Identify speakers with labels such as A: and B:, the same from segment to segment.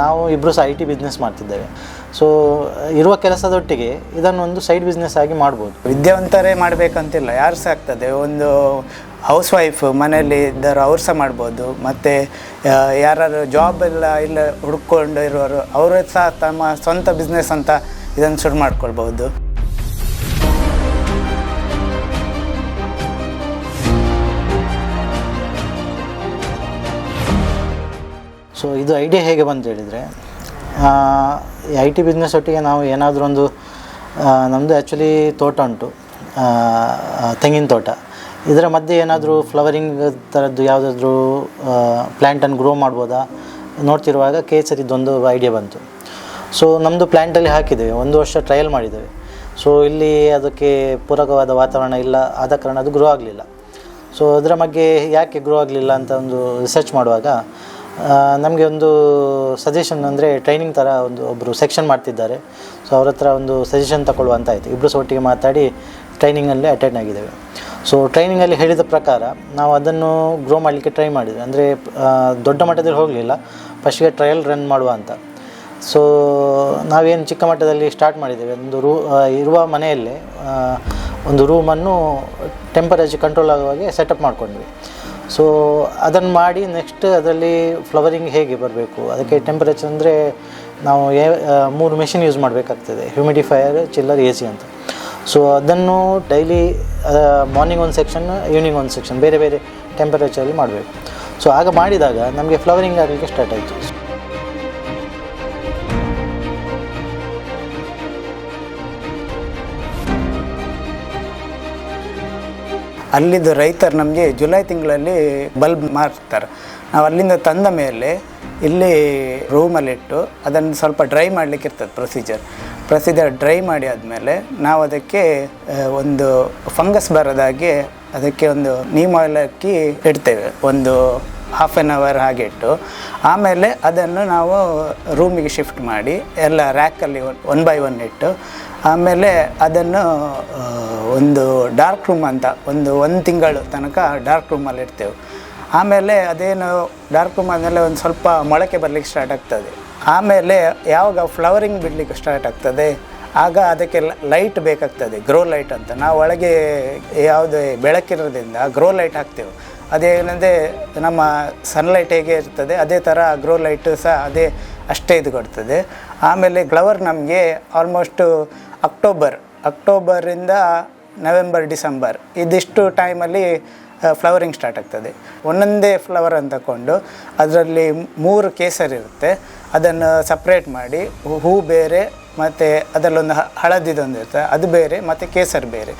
A: ನಾವು ಇಬ್ಬರು ಸಹ ಐ ಟಿ ಬಿಸ್ನೆಸ್ ಮಾಡ್ತಿದ್ದೇವೆ. ಸೊ ಇರುವ ಕೆಲಸದೊಟ್ಟಿಗೆ ಇದನ್ನೊಂದು ಸೈಡ್ ಬಿಸ್ನೆಸ್ ಆಗಿ ಮಾಡ್ಬೋದು.
B: ವಿದ್ಯಾವಂತರೇ ಮಾಡಬೇಕಂತಿಲ್ಲ, ಯಾರು ಸಹ ಆಗ್ತದೆ? ಒಂದು ಹೌಸ್ ವೈಫ್ ಮನೆಯಲ್ಲಿ ಇದ್ದರು ಅವ್ರು ಸಹ ಮಾಡ್ಬೋದು, ಮತ್ತು ಯಾರು ಜಾಬ್ ಎಲ್ಲ ಇಲ್ಲ ಹುಡ್ಕೊಂಡು ಇರೋರು, ಅವರು ಸಹ ತಮ್ಮ ಸ್ವಂತ ಬಿಸ್ನೆಸ್ ಅಂತ ಇದನ್ನು ಶುರು ಮಾಡ್ಕೊಳ್ಬೋದು
A: ಸೊ ಇದು ಐಡಿಯಾ ಹೇಗೆ ಬಂತು ಹೇಳಿದರೆ ಐ ಟಿ ಬಿಸ್ನೆಸ್ ಒಟ್ಟಿಗೆ ನಾವು ಏನಾದರೂ ಒಂದು ನಮ್ಮದು ಆ್ಯಕ್ಚುಲಿ ತೋಟ ಉಂಟು. ತೆಂಗಿನ ತೋಟ. ಇದರ ಮಧ್ಯೆ ಏನಾದರೂ ಫ್ಲವರಿಂಗ್ ಥರದ್ದು ಯಾವುದಾದ್ರೂ ಪ್ಲ್ಯಾಂಟನ್ನು ಗ್ರೋ ಮಾಡ್ಬೋದಾ? ನೋಡ್ತಿರುವಾಗ ಕೇಸರಿದೊಂದು ಐಡಿಯಾ ಬಂತು. ಸೊ ನಮ್ಮದು ಪ್ಲ್ಯಾಂಟಲ್ಲಿ ಹಾಕಿದ್ದೇವೆ. ಒಂದು ವರ್ಷ ಟ್ರಯಲ್ ಮಾಡಿದ್ದೇವೆ. ಸೊ ಇಲ್ಲಿ ಅದಕ್ಕೆ ಪೂರಕವಾದ ವಾತಾವರಣ ಇಲ್ಲ. ಆದ ಕಾರಣ ಅದು ಗ್ರೋ ಆಗಲಿಲ್ಲ. ಸೊ ಅದರ ಬಗ್ಗೆ ಯಾಕೆ ಗ್ರೋ ಆಗಲಿಲ್ಲ ಅಂತ ಒಂದು ರಿಸರ್ಚ್ ಮಾಡುವಾಗ ನಮಗೆ ಒಂದು ಸಜೆಷನ್ ಅಂದರೆ ಟ್ರೈನಿಂಗ್ ಥರ ಒಂದು ಒಬ್ಬರು ಸೆಕ್ಷನ್ ಮಾಡ್ತಿದ್ದಾರೆ. ಸೊ ಅವ್ರ ಹತ್ರ ಒಂದು ಸಜೆಷನ್ ತಗೊಳ್ಳುವ ಅಂತ ಆಯಿತು. ಇಬ್ಬರು ಒಟ್ಟಿಗೆ ಮಾತಾಡಿ ಟ್ರೈನಿಂಗಲ್ಲಿ ಅಟೆಂಡ್ ಆಗಿದ್ದೇವೆ. ಸೊ ಟ್ರೈನಿಂಗಲ್ಲಿ ಹೇಳಿದ ಪ್ರಕಾರ ನಾವು ಅದನ್ನು ಗ್ರೋ ಮಾಡಲಿಕ್ಕೆ ಟ್ರೈ ಮಾಡಿದ್ವಿ. ಅಂದರೆ ದೊಡ್ಡ ಮಟ್ಟದಲ್ಲಿ ಹೋಗಲಿಲ್ಲ. ಫಸ್ಟಿಗೆ ಟ್ರಯಲ್ ರನ್ ಮಾಡುವ ಅಂತ. ಸೊ ನಾವೇನು ಚಿಕ್ಕ ಮಟ್ಟದಲ್ಲಿ ಸ್ಟಾರ್ಟ್ ಮಾಡಿದ್ದೇವೆ. ಒಂದು ರೂ ಇರುವ ಮನೆಯಲ್ಲೇ ಒಂದು ರೂಮನ್ನು ಟೆಂಪರೇಚರ್ ಕಂಟ್ರೋಲ್ ಆಗುವಾಗೆ ಸೆಟಪ್ ಮಾಡ್ಕೊಂಡ್ವಿ. ಸೊ ಅದನ್ನು ಮಾಡಿ ನೆಕ್ಸ್ಟ್ ಅದರಲ್ಲಿ ಫ್ಲವರಿಂಗ್ ಹೇಗೆ ಬರಬೇಕು? ಅದಕ್ಕೆ ಟೆಂಪರೇಚರ್ ಅಂದರೆ ನಾವು ಏ ಮೂರು ಮೆಷಿನ್ ಯೂಸ್ ಮಾಡಬೇಕಾಗ್ತದೆ. ಹ್ಯೂಮಿಡಿಫೈಯರ್ ಚಿಲ್ಲರ್ ಎ ಸಿ ಅಂತ. ಸೊ ಅದನ್ನು ಡೈಲಿ ಮಾರ್ನಿಂಗ್ ಒಂದು ಸೆಕ್ಷನ್ ಈವ್ನಿಂಗ್ ಒಂದು ಸೆಕ್ಷನ್ ಬೇರೆ ಬೇರೆ ಟೆಂಪರೇಚರಲ್ಲಿ ಮಾಡಬೇಕು. ಸೊ ಆಗ ಮಾಡಿದಾಗ ನಮಗೆ ಫ್ಲವರಿಂಗ್ ಆಗಲಿಕ್ಕೆ ಸ್ಟಾರ್ಟ್ ಆಯಿತು.
B: ಅಲ್ಲಿದ್ದು ರೈತರು ನಮಗೆ ಜುಲೈ ತಿಂಗಳಲ್ಲಿ ಬಲ್ಬ್ ಮಾರ್ತಾರೆ ನಾವು ಅಲ್ಲಿಂದ ತಂದ ಮೇಲೆ ಇಲ್ಲಿ ರೂಮಲ್ಲಿಟ್ಟು ಅದನ್ನು ಸ್ವಲ್ಪ ಡ್ರೈ ಮಾಡಲಿಕ್ಕೆ ಇರ್ತದೆ ಪ್ರೊಸೀಜರ್. ಪ್ರೊಸೀಜರ್ ಡ್ರೈ ಮಾಡಿ ಆದಮೇಲೆ ನಾವು ಅದಕ್ಕೆ ಒಂದು ಫಂಗಸ್ ಬರೋದಾಗೆ ಅದಕ್ಕೆ ಒಂದು ನೀಮ್ ಆಯಿಲ್ ಹಾಕಿ ಇಡ್ತೇವೆ. ಒಂದು ಹಾಫ್ ಆನ್ ಅವರ್ ಹಾಗೆ ಇಟ್ಟು, ಆಮೇಲೆ ಅದನ್ನು ನಾವು ರೂಮಿಗೆ ಶಿಫ್ಟ್ ಮಾಡಿ, ಎಲ್ಲ ರ್ಯಾಕಲ್ಲಿ ಒನ್ ಬೈ ಒನ್ ಇಟ್ಟು, ಆಮೇಲೆ ಅದನ್ನು ಒಂದು ಡಾರ್ಕ್ ರೂಮ್ ಅಂತ, ಒಂದು ಒಂದು ತಿಂಗಳು ತನಕ ಡಾರ್ಕ್ ರೂಮಲ್ಲಿ ಇಡ್ತೇವೆ. ಆಮೇಲೆ ಅದೇನು ಡಾರ್ಕ್ ರೂಮ್ ಆದಮೇಲೆ ಒಂದು ಸ್ವಲ್ಪ ಮೊಳಕೆ ಬರಲಿಕ್ಕೆ ಸ್ಟಾರ್ಟ್ ಆಗ್ತದೆ. ಆಮೇಲೆ ಯಾವಾಗ ಫ್ಲವರಿಂಗ್ ಬಿಡಲಿಕ್ಕೆ ಸ್ಟಾರ್ಟ್ ಆಗ್ತದೆ, ಆಗ ಅದಕ್ಕೆ ಲೈಟ್ ಬೇಕಾಗ್ತದೆ ಗ್ರೋ ಲೈಟ್ ಅಂತ. ನಾವು ಒಳಗೆ ಯಾವುದೇ ಬೆಳಕಿರೋದ್ರಿಂದ ಗ್ರೋ ಲೈಟ್ ಹಾಕ್ತೇವೆ. ಅದೇನಂದರೆ ನಮ್ಮ ಸನ್ಲೈಟ್ ಹೇಗೆ ಇರ್ತದೆ, ಅದೇ ಥರ ಗ್ರೋ ಲೈಟು ಸಹ ಅದೇ ಅಷ್ಟೇ ಇದು ಕೊಡ್ತದೆ. ಆಮೇಲೆ ಗ್ಲವರ್ ನಮಗೆ ಆಲ್ಮೋಸ್ಟು ಅಕ್ಟೋಬರ್ ಅಕ್ಟೋಬರಿಂದ ನವೆಂಬರ್ ಡಿಸೆಂಬರ್ ಇದಿಷ್ಟು ಟೈಮಲ್ಲಿ ಫ್ಲವರಿಂಗ್ ಸ್ಟಾರ್ಟ್ ಆಗ್ತದೆ. ಒಂದೊಂದೇ ಫ್ಲವರ್ ಅಂತ ತಗೊಂಡು ಅದರಲ್ಲಿ ಮೂರು ಕೇಸರಿ ಇರುತ್ತೆ. ಅದನ್ನು ಸಪ್ರೇಟ್ ಮಾಡಿ, ಹೂ- ಬೇರೆ ಮತ್ತು ಅದರಲ್ಲೊಂದು ಹಳದಿದೊಂದು ಇರುತ್ತೆ. ಅದು ಬೇರೆ ಮತ್ತು ಕೇಸರಿ ಬೇರೆ.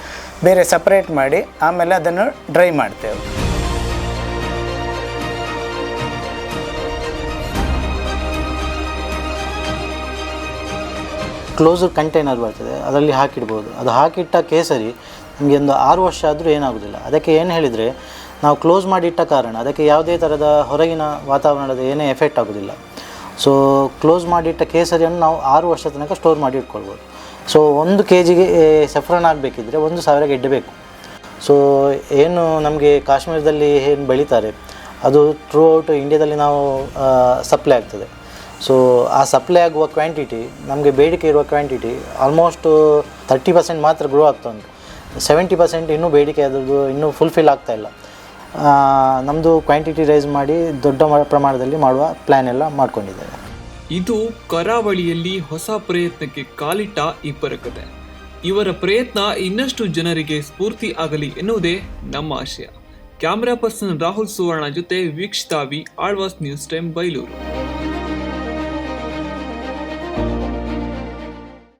B: ಬೇರೆ ಸಪ್ರೇಟ್ ಮಾಡಿ ಆಮೇಲೆ ಅದನ್ನು ಡ್ರೈ ಮಾಡ್ತೇವೆ.
A: ಕ್ಲೋಸರ್ ಕಂಟೈನರ್ ಬರ್ತದೆ, ಅದರಲ್ಲಿ ಹಾಕಿಡ್ಬೋದು. ಅದು ಹಾಕಿಟ್ಟ ಕೇಸರಿ ನಮಗೆ ಒಂದು ಆರು ವರ್ಷ ಆದರೂ ಏನಾಗೋದಿಲ್ಲ. ಅದಕ್ಕೆ ಏನು ಹೇಳಿದರೆ, ನಾವು ಕ್ಲೋಸ್ ಮಾಡಿಟ್ಟ ಕಾರಣ, ಅದಕ್ಕೆ ಯಾವುದೇ ಥರದ ಹೊರಗಿನ ವಾತಾವರಣದ ಏನೇ ಎಫೆಕ್ಟ್ ಆಗೋದಿಲ್ಲ. ಸೊ ಕ್ಲೋಸ್ ಮಾಡಿಟ್ಟ ಕೇಸರಿಯನ್ನು ನಾವು ಆರು ವರ್ಷ ತನಕ ಸ್ಟೋರ್ ಮಾಡಿ ಇಟ್ಕೊಳ್ಬೋದು ಸೊ ಒಂದು ಕೆ ಜಿಗೆ ಸಫ್ರನ್ ಆಗಬೇಕಿದ್ರೆ ಒಂದು ಸಾವಿರ ಗೆಡ್ಡೆ ಬೇಕು ಸೊ ಏನು ನಮಗೆ ಕಾಶ್ಮೀರದಲ್ಲಿ ಏನು ಬೆಳೀತಾರೆ, ಅದು ಥ್ರೂ ಔಟ್ ಇಂಡಿಯಾದಲ್ಲಿ ನಾವು ಸಪ್ಲೈ ಆಗ್ತದೆ. ಸೊ ಆ ಸಪ್ಲೈ ಆಗುವ ಕ್ವಾಂಟಿಟಿ ನಮಗೆ ಬೇಡಿಕೆ ಇರುವ ಕ್ವಾಂಟಿಟಿ ಆಲ್ಮೋಸ್ಟ್ ತರ್ಟಿ ಪರ್ಸೆಂಟ್ ಮಾತ್ರ ಗ್ರೋ ಆಗ್ತಾ ಉಂಟು. ಸೆವೆಂಟಿ ಪರ್ಸೆಂಟ್ ಇನ್ನೂ ಬೇಡಿಕೆ ಅದರದ್ದು ಇನ್ನೂ ಫುಲ್ಫಿಲ್ ಆಗ್ತಾ ಇಲ್ಲ. ನಮ್ಮದು ಕ್ವಾಂಟಿಟಿ ರೈಸ್ ಮಾಡಿ ದೊಡ್ಡ ಪ್ರಮಾಣದಲ್ಲಿ ಮಾಡುವ ಪ್ಲ್ಯಾನ್ ಎಲ್ಲ ಮಾಡ್ಕೊಂಡಿದ್ದೇವೆ
C: ಇದು ಕರಾವಳಿಯಲ್ಲಿ ಹೊಸ ಪ್ರಯತ್ನಕ್ಕೆ ಕಾಲಿಟ್ಟ ಇಬ್ಬರ ಕತೆ. ಇವರ ಪ್ರಯತ್ನ ಇನ್ನಷ್ಟು ಜನರಿಗೆ ಸ್ಫೂರ್ತಿ ಆಗಲಿ ಎನ್ನುವುದೇ ನಮ್ಮ ಆಶಯ. ಕ್ಯಾಮ್ರಾ ಪರ್ಸನ್ ರಾಹುಲ್ ಸುವರ್ಣ ಜೊತೆ ವೀಕ್ಷಿತಾವಿ ಆಳ್ವಾಸ್ ನ್ಯೂಸ್ ಟೈಮ್ ಬೈಲೂರು.